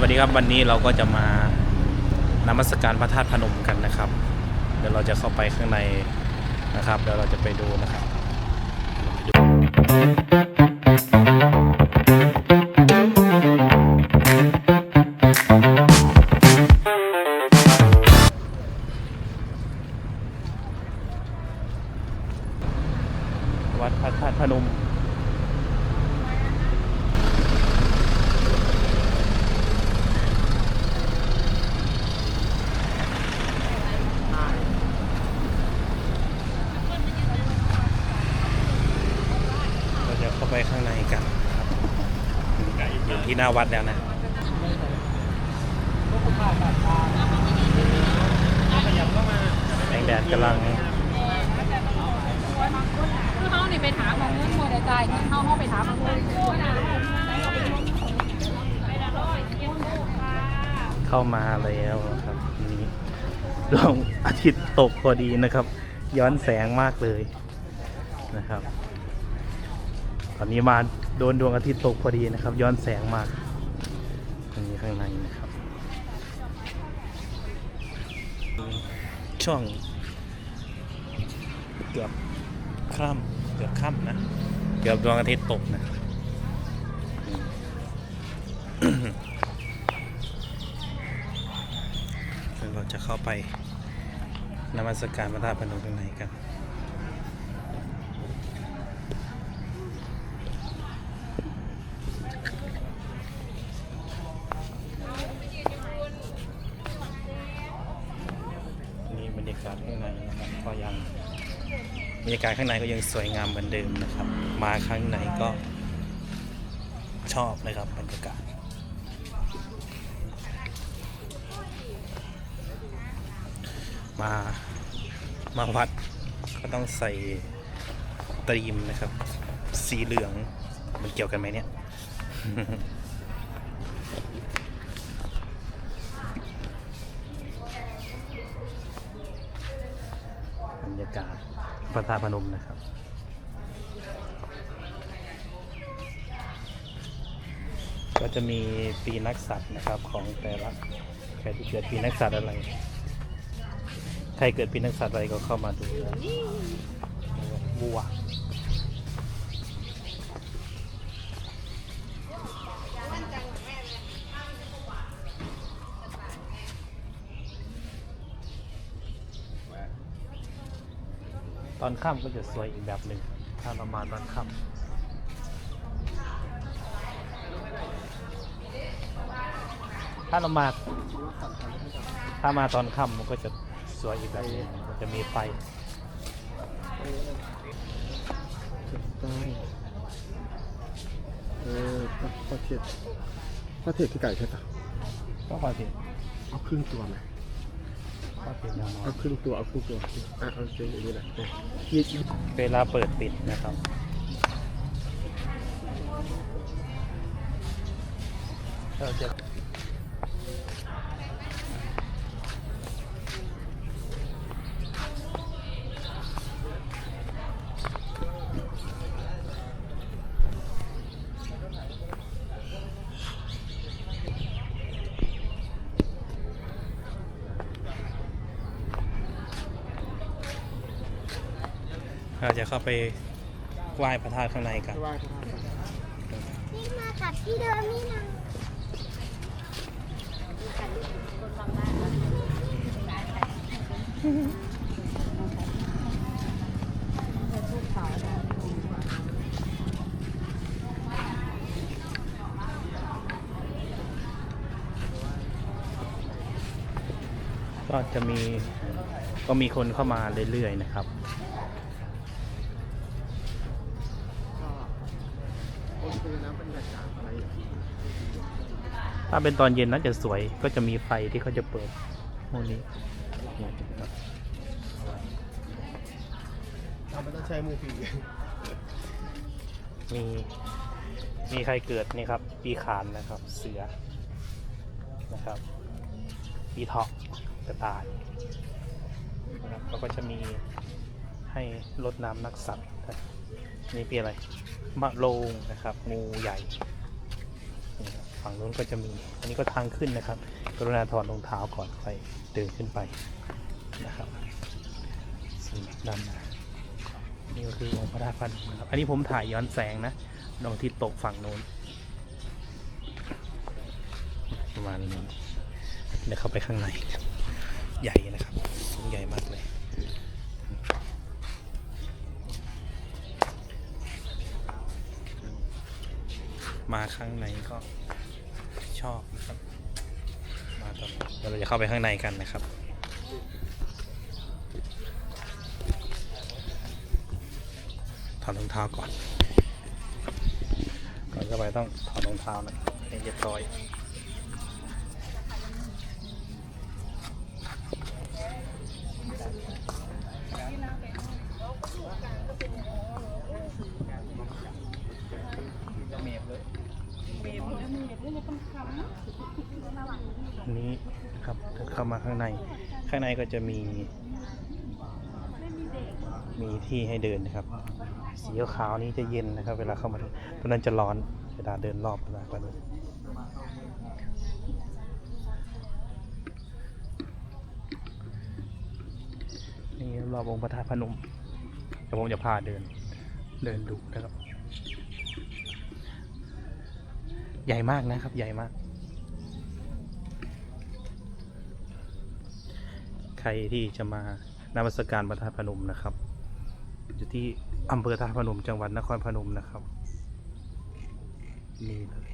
วัสดีครับวันนี้เราก็จะมานมัสการพระธาตุพนมกันนะครับ เดี๋ยวเราจะเข้าไปข้างในนะครับเดี๋ยวเราจะไปดูนะครับวัดพระธาตุพนม เราจะเข้าไปข้างในกันครับอยู่ที่ หน้าวัดแล้วนะแสงแดดกำลังคือเขานี่ไปถามของเงินโมได้จ่ายเงินเขาเขาไปถามของเงินเข้ามาแล้วครับนี่ดวงอาทิตย์ตกพอดีนะครับ ย้อนแสงมากเลยนะครับ ตอนนี้มาโดนดวงอาทิตย์ตกพอดีนะครับ ย้อนแสงมากตรงนี้ข้างในนะครับ ช่วงเกือบค่ำเกือบค่ำนะ เกือบดวงอาทิตย์ตกนะเดี๋ยวเราจะเข้าไปนมัสการพระธาตุพนมข้างในกันบรรยากาศข้างในนะครับก็ยัง บรรยากาศข้างในก็ยังสวยงามเหมือนเดิมนะครับ มาครั้งไหนก็ชอบเลยครับบรรยากาศมามาวัดก็ต้องใส่ตรีมนะครับ สีเหลืองมันเกี่ยวกันไหมเนี่ย บรรยากาศ พระธาตุพนมนะครับก็จะมีปีนักสัตว์นะครับของแต่ละใครที่เกิดปีนักสัตว์อะไร ใครเกิดปีนักสัตว์อะไรก็เข้ามาดูนะวัว อนค่ำก็จะสวยอีกแบบหนึ่งถ้าเรามาตอนค่ำถ้าเรามาถ้ามาตอนค่ำมันก็จะสวยอีกแบบหนึงมันจะมีไฟได้เออปลาเทศปลาเทศคือไก่ใช่ปะก็พอเห็นเอาครึ่งตัวไหมก็ เห็นแนวนอเอานครึ่งตัวเอาครึ่งตัวอะเอาเจนอย่างนี้แหละเนี่ยยี่สิบเวลาเปิดปิดนะครับเราจะ เราจะเข้าไปไหว้พระธาตุข้างในกันว้พระธาตุนี่มากับที่เดิมนี่นะก็จะมีก็มีคนเข้ามาเรื่อยๆนะครับ ก็โอเคนะบรรยากาศอะไรอย่างเงี้ย ถ้าเป็นตอนเย็นน่าจะสวยก็จะมีไฟที่เขาจะเปิดพวกนี้ครับเราไม่ต้องใช้มือถือมีมีใครเกิดนี่ครับ ปีขานนะครับ เสือนะครับ ปีเถาะกระต่ายนะครับเขาก็จะมีให้ลดน้ำนักสัตว์นะนี่ปีอะไรมะโรงนะครับ งูใหญ่นี่ครับ ฝั่งนู้นก็จะมี อันนี้ก็ทางขึ้นนะครับ กรุณาถอดรองเท้าก่อนไปเดินขึ้นไปนะครับส่วนด้านหน้านี่ก็คือองค์พระธาตุพนมนะครับ อันนี้ผมถ่ายย้อนแสงนะดวงอาทิตย์ตกฝั่งนู้นประมาณนี้เดี๋ยวเข้าไปข้างในกันใหญ่นะครับสูงใหญ่มากเลยมาข้างในก็ ชอบนะครับมาตอเดี๋ยวเราจะเข้าไปข้างในกันนะครับถอดรองเท้าก่อนก่อนเข้าไปต้องถอดรองเท้านะให้เรียบร้อย อันนี้นะครับถ้าเข้ามาข้างใน ข้างในก็จะมี มีที่ให้เดินนะครับ สีขาวนี้จะเย็นนะครับ เวลาเข้ามาดูตรงนั้นจะร้อนเวลาเดินรอบเวลาก็ดูนี่รอบองค์พระธาตุพนมเดี๋ยวผมจะพาเดินเดินดูนะครับ ใหญ่มากนะครับ ใหญ่มาก ใครที่จะมานมัสการพระธาตุพนมนะครับ อยู่ที่อำเภอธาตุพนมจังหวัดนครพนมนะครับนี่เลย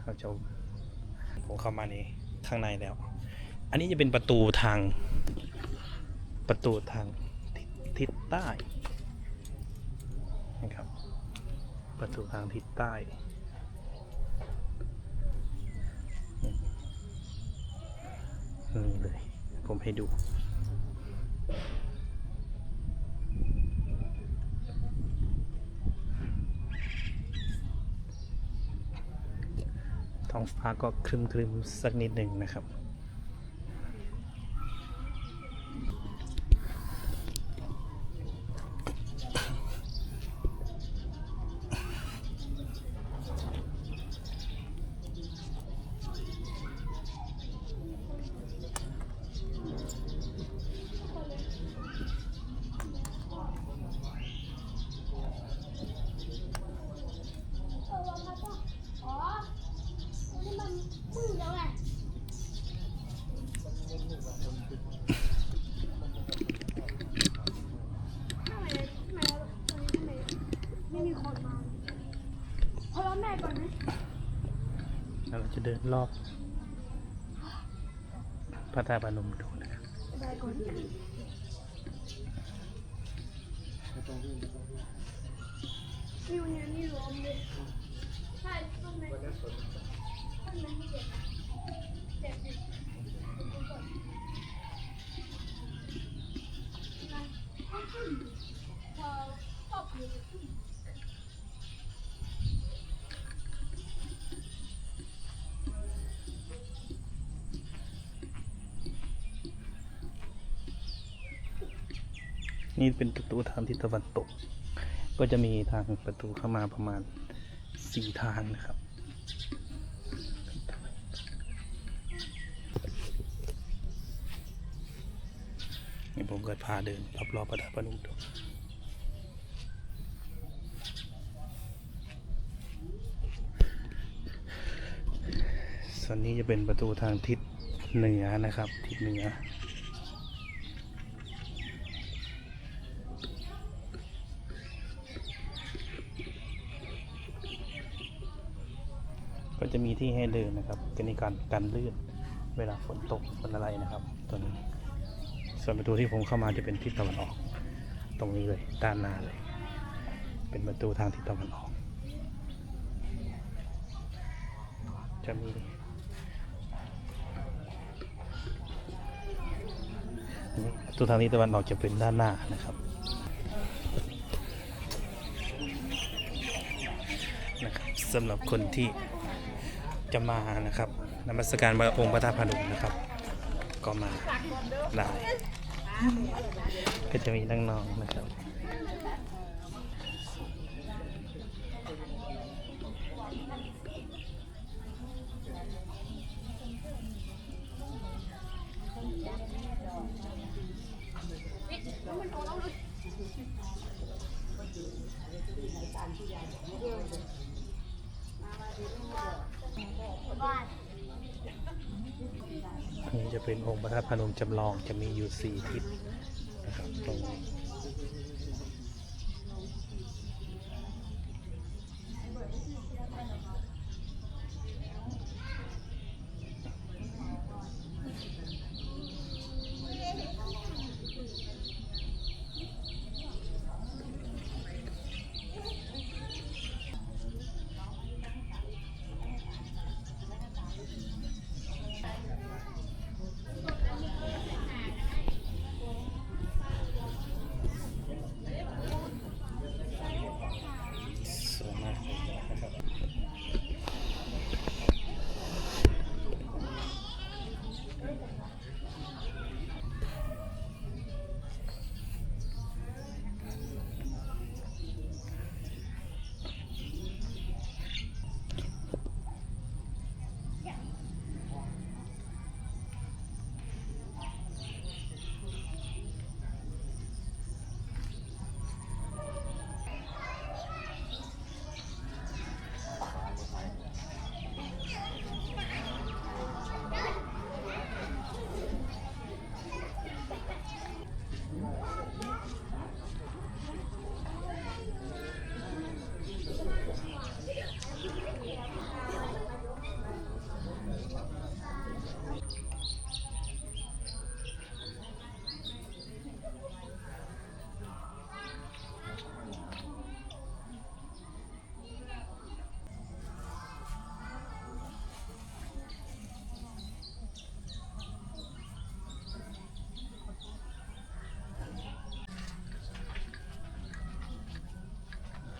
เขาจะผมเข้ามาในข้างในแล้ว อันนี้จะเป็นประตูทางประตูทางทิศใต้นะครับประตูทางทิศใต้ นี่เลย ผมให้ดู ท้องฟ้าก็ครึมๆสักนิดหนึ่งนะครับ อ๋อนี่มันพึ่งแล้วไงทำไมทำไมวันนี้ทำไมไม่มีคนมาเพราะว่าแม่ก่อนนะ แล้วเราจะเดินรอบพระธาตุพนมดูนะครับแม่ก่อนมีวันนี้มีรวมเลยใช่ต้นไม้ต้นไม้ไม่เด็ด นี่เป็นประตูทางทิศตะวันตก ก็จะมีทางประตูเข้ามาประมาณสี่ทางนะครับนี่ผมก็พาเดินรอบๆพระธาตุพนมดูส่วนนี้จะเป็นประตูทางทิศเหนือนะครับ ทิศเหนือ จะมีที่ให้เดินนะครับก็ในการกันลื่นเวลาฝนตกฝนอะไรนะครับ ตัวนี้ ส่วนประตูที่ผมเข้ามาจะเป็นทิศตะวันออก ตรงนี้เลยด้านหน้าเลย เป็นประตูทางทิศตะวันออก จะมีประตูทางทิศตะวันออกจะเป็นด้านหน้านะครับนะครับสำหรับคนที่ จะมานะครับนมัสการพระองค์พระธาตุพนมนะครับ ก็มาได้ก็จะมีน้องๆนะครับ นี่จะเป็นองค์พระธาตุพนมจำลองจะมีอยู่สี่ทิศนะครับตรง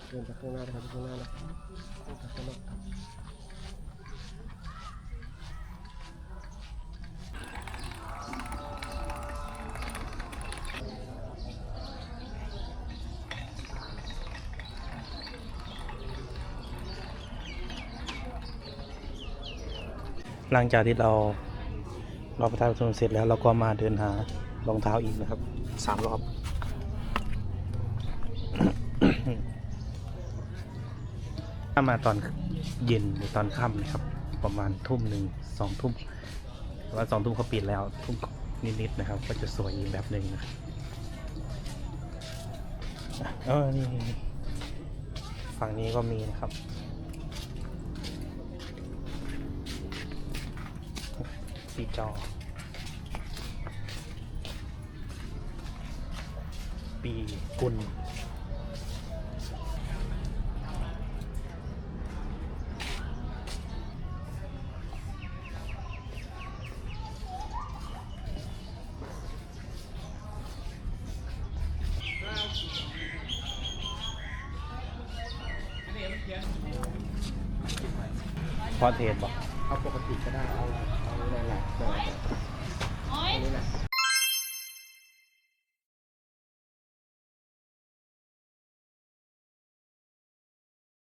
เดินไปข้างหน้านะครับข้างหน้านะครับไปข้างหน้าครับหลังจากที่เราเราประทานพระพนมเสร็จแล้วเราก็มาเดินหารองเท้าอีกนะครับสามรอบ ถ้ามาตอนเย็นหรือตอนค่ำนะครับ ประมาณทุ่มหนึ่งสองทุ่มว่าสองทุ่มเขาปิดแล้วทุ่มนิดๆนะครับ ก็จะสวยอีกแบบหนึ่งนะครับอะเออนี่นี่นี่ฝั่งนี้ก็มีนะครับปีจอ ปีกุล พอเทรดบอก เอาปกติก็ได้เอา